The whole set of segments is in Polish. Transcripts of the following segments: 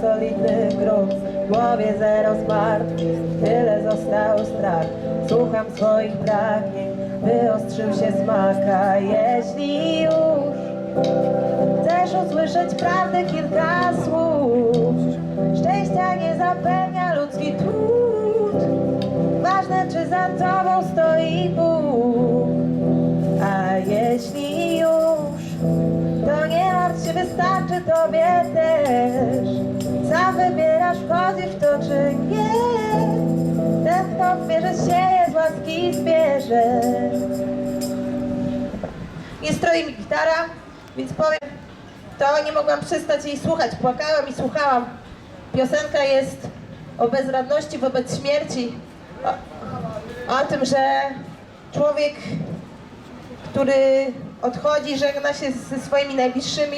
solidny grunt W głowie zero zmartwień, tyle zostało strach. Słucham swoich pragnień, wyostrzył się smaka Jeśli już chcesz usłyszeć prawdę kilka słów Szczęścia nie zapewnia ludzki trud. Ważne czy za tobą stoi Bóg. A jeśli już to nie martw się, wystarczy tobie też wybierasz, wchodzisz w to czy nie Ten kto wierzy sieje z łaski zbierze Nie stroi mi gitara, więc powiem to nie mogłam przestać jej słuchać. Płakałam i słuchałam. Piosenka jest o bezradności wobec śmierci. O, o tym, że człowiek, który odchodzi, żegna się ze swoimi najbliższymi,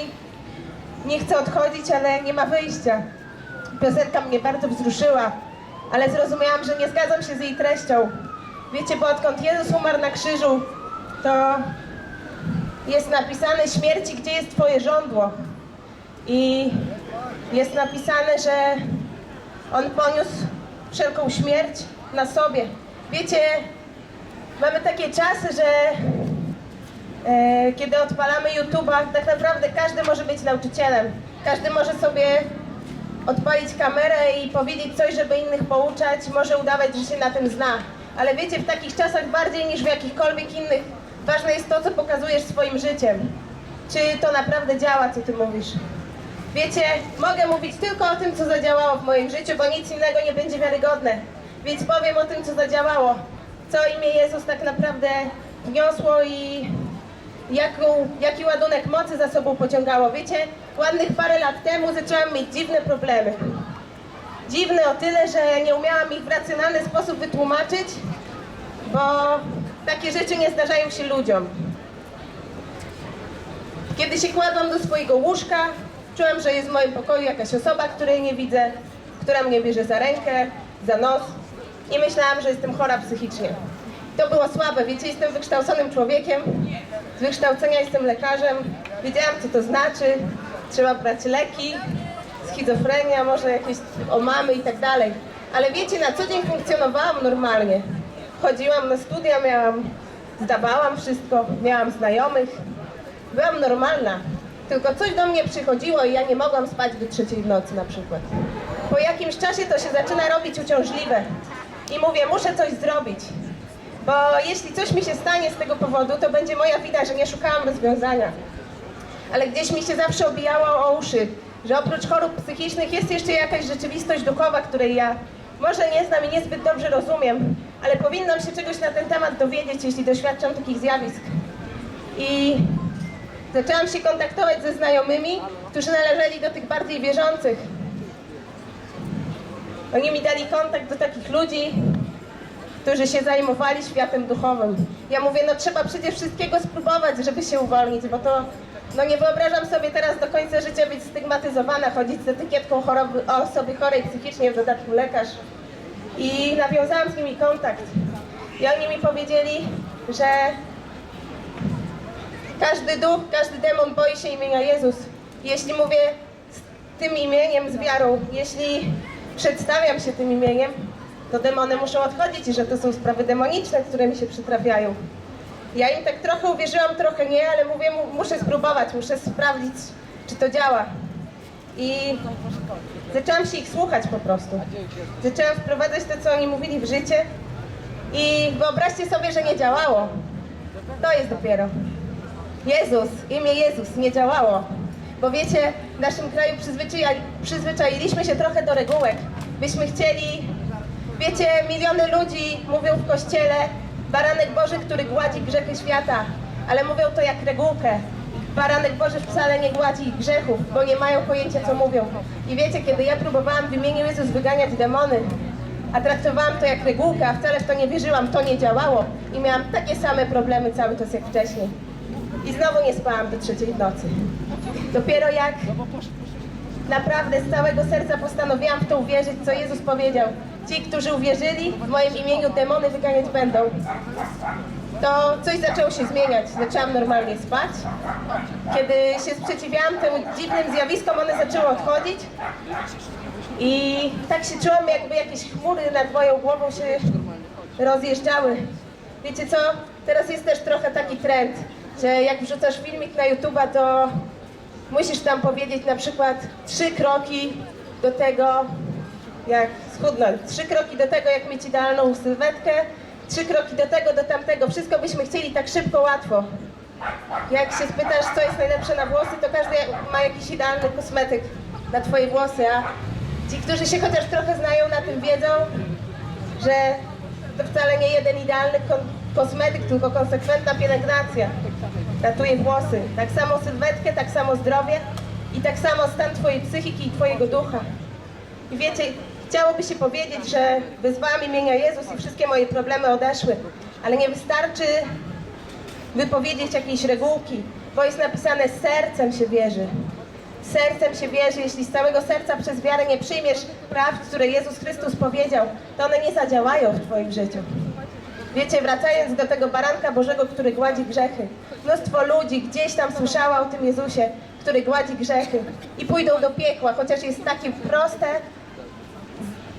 nie chce odchodzić, ale nie ma wyjścia. Piosenka mnie bardzo wzruszyła, ale zrozumiałam, że nie zgadzam się z jej treścią. Wiecie, bo odkąd Jezus umarł na krzyżu, to jest napisane śmierci, gdzie jest Twoje żądło. I jest napisane, że On poniósł wszelką śmierć na sobie. Wiecie, mamy takie czasy, że e, kiedy odpalamy YouTube'a, tak naprawdę każdy może być nauczycielem. Każdy może sobie odpalić kamerę i powiedzieć coś, żeby innych pouczać, może udawać, że się na tym zna. Ale wiecie, w takich czasach bardziej niż w jakichkolwiek innych, ważne jest to, co pokazujesz swoim życiem. Czy to naprawdę działa, co ty mówisz? Wiecie, mogę mówić tylko o tym, co zadziałało w moim życiu, bo nic innego nie będzie wiarygodne. Więc powiem o tym, co zadziałało. Co imię Jezus tak naprawdę wniosło i jaką, jaki ładunek mocy za sobą pociągało. Wiecie, ładnych parę lat temu zaczęłam mieć dziwne problemy. Dziwne o tyle, że nie umiałam ich w racjonalny sposób wytłumaczyć, bo takie rzeczy nie zdarzają się ludziom. Kiedy się kładłam do swojego łóżka, czułam, że jest w moim pokoju jakaś osoba, której nie widzę, która mnie bierze za rękę, za nos i myślałam, że jestem chora psychicznie. To było słabe, wiecie, jestem wykształconym człowiekiem, z wykształcenia jestem lekarzem, wiedziałam co to znaczy, trzeba brać leki, schizofrenia, może jakieś omamy i tak dalej. Ale wiecie, na co dzień funkcjonowałam normalnie. Chodziłam na studia, miałam, zdawałam wszystko, miałam znajomych, byłam normalna. Tylko coś do mnie przychodziło i ja nie mogłam spać do trzeciej w nocy na przykład. Po jakimś czasie to się zaczyna robić uciążliwe. I mówię, muszę coś zrobić. Bo jeśli coś mi się stanie z tego powodu, to będzie moja wina, że nie szukałam rozwiązania. Ale gdzieś mi się zawsze obijało o uszy, że oprócz chorób psychicznych jest jeszcze jakaś rzeczywistość duchowa, której ja może nie znam i niezbyt dobrze rozumiem, ale powinnam się czegoś na ten temat dowiedzieć, jeśli doświadczam takich zjawisk. I zaczęłam się kontaktować ze znajomymi, którzy należeli do tych bardziej wierzących. Oni mi dali kontakt do takich ludzi, którzy się zajmowali światem duchowym. Ja mówię, no trzeba przecież wszystkiego spróbować, żeby się uwolnić, bo to, no nie wyobrażam sobie teraz do końca życia być stygmatyzowana, chodzić z etykietką choroby, osoby chorej psychicznie, w dodatku lekarz. I nawiązałam z nimi kontakt. I oni mi powiedzieli, że każdy duch, każdy demon boi się imienia Jezus. Jeśli mówię z tym imieniem, z wiarą, jeśli przedstawiam się tym imieniem, to demony muszą odchodzić i że to są sprawy demoniczne, które mi się przytrafiają. Ja im tak trochę uwierzyłam, trochę nie, ale mówię, mu- muszę spróbować, muszę sprawdzić, czy to działa. I zaczęłam się ich słuchać po prostu. Zaczęłam wprowadzać to, co oni mówili w życie i wyobraźcie sobie, że nie działało. To jest dopiero. Jezus, imię Jezus nie działało. Bo wiecie, w naszym kraju przyzwyczai, przyzwyczailiśmy się trochę do regułek. Byśmy chcieli, wiecie, miliony ludzi mówią w kościele, baranek Boży, który gładzi grzechy świata, ale mówią to jak regułkę. Baranek Boży wcale nie gładzi grzechów, bo nie mają pojęcia, co mówią. I wiecie, kiedy ja próbowałam w imieniu Jezus wyganiać demony, a traktowałam to jak regułkę, a wcale w to nie wierzyłam, to nie działało i miałam takie same problemy cały czas jak wcześniej. I znowu nie spałam do trzeciej w nocy. Dopiero jak naprawdę z całego serca postanowiłam w to uwierzyć, co Jezus powiedział. Ci, którzy uwierzyli, w moim imieniu demony wyganiać będą. to coś zaczęło się zmieniać. Zaczęłam normalnie spać. Kiedy się sprzeciwiałam tym dziwnym zjawiskom, one zaczęły odchodzić. I tak się czułam, jakby jakieś chmury nad moją głową się rozjeżdżały. Wiecie co? Teraz jest też trochę taki trend, że jak wrzucasz filmik na YouTube'a, to musisz tam powiedzieć na przykład trzy kroki do tego, jak schudnąć. Trzy kroki do tego, jak mieć idealną sylwetkę. Trzy kroki do tego, do tamtego. Wszystko byśmy chcieli tak szybko, łatwo. Jak się spytasz, co jest najlepsze na włosy, to każdy ma jakiś idealny kosmetyk na twoje włosy, a ci, którzy się chociaż trochę znają na tym, wiedzą, że to wcale nie jeden idealny kosmetyk, tylko konsekwentna pielęgnacja ratuje włosy. Tak samo sylwetkę, tak samo zdrowie i tak samo stan twojej psychiki i twojego ducha. I wiecie, chciałoby się powiedzieć, że wyzwałam imienia Jezus i wszystkie moje problemy odeszły, ale nie wystarczy wypowiedzieć jakiejś regułki, bo jest napisane sercem się wierzy. Sercem się wierzy, jeśli z całego serca przez wiarę nie przyjmiesz prawd, które Jezus Chrystus powiedział, to one nie zadziałają w Twoim życiu. Wiecie, wracając do tego baranka Bożego, który gładzi grzechy, mnóstwo ludzi gdzieś tam słyszało o tym Jezusie, który gładzi grzechy i pójdą do piekła, chociaż jest takie proste,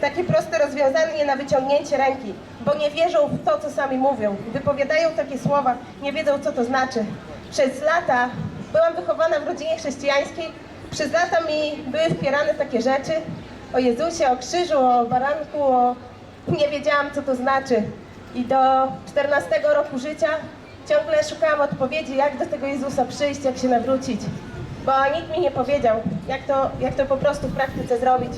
takie proste rozwiązanie na wyciągnięcie ręki, bo nie wierzą w to, co sami mówią. Wypowiadają takie słowa, nie wiedzą, co to znaczy. Przez lata byłam wychowana w rodzinie chrześcijańskiej, przez lata mi były wpierane takie rzeczy o Jezusie, o krzyżu, o baranku, o... nie wiedziałam, co to znaczy. I do 14 roku życia ciągle szukałam odpowiedzi, jak do tego Jezusa przyjść, jak się nawrócić. Bo nikt mi nie powiedział, jak to, jak to po prostu w praktyce zrobić.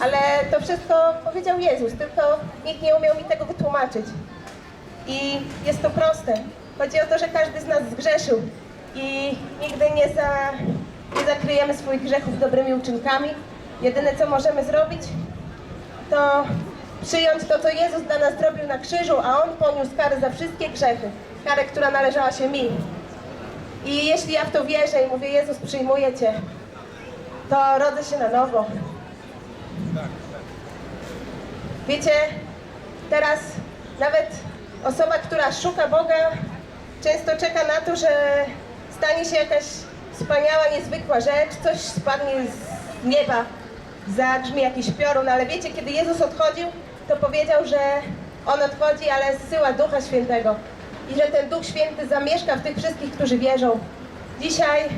Ale to wszystko powiedział Jezus, tylko nikt nie umiał mi tego wytłumaczyć. I jest to proste. Chodzi o to, że każdy z nas zgrzeszył i nigdy nie, za, nie zakryjemy swoich grzechów dobrymi uczynkami. Jedyne, co możemy zrobić, to przyjąć to, co Jezus dla nas zrobił na krzyżu, a On poniósł karę za wszystkie grzechy. Karę, która należała się mi. I jeśli ja w to wierzę i mówię, Jezus, przyjmuję Cię, to rodzę się na nowo. Wiecie, teraz nawet osoba, która szuka Boga, często czeka na to, że stanie się jakaś wspaniała, niezwykła rzecz, coś spadnie z nieba, zabrzmi jakiś piorun, ale wiecie, kiedy Jezus odchodził, to powiedział, że On odchodzi, ale zsyła Ducha Świętego i że ten Duch Święty zamieszka w tych wszystkich, którzy wierzą. Dzisiaj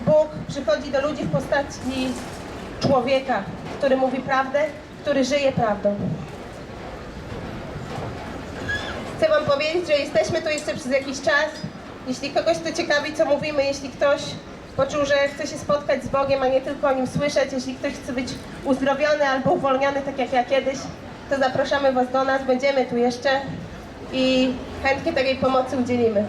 Bóg przychodzi do ludzi w postaci człowieka, który mówi prawdę, który żyje prawdą. Chcę Wam powiedzieć, że jesteśmy tu jeszcze przez jakiś czas. Jeśli kogoś to ciekawi, co mówimy, jeśli ktoś poczuł, że chce się spotkać z Bogiem, a nie tylko o Nim słyszeć, jeśli ktoś chce być uzdrowiony albo uwolniony, tak jak ja kiedyś, to zapraszamy Was do nas, będziemy tu jeszcze i chętnie takiej pomocy udzielimy.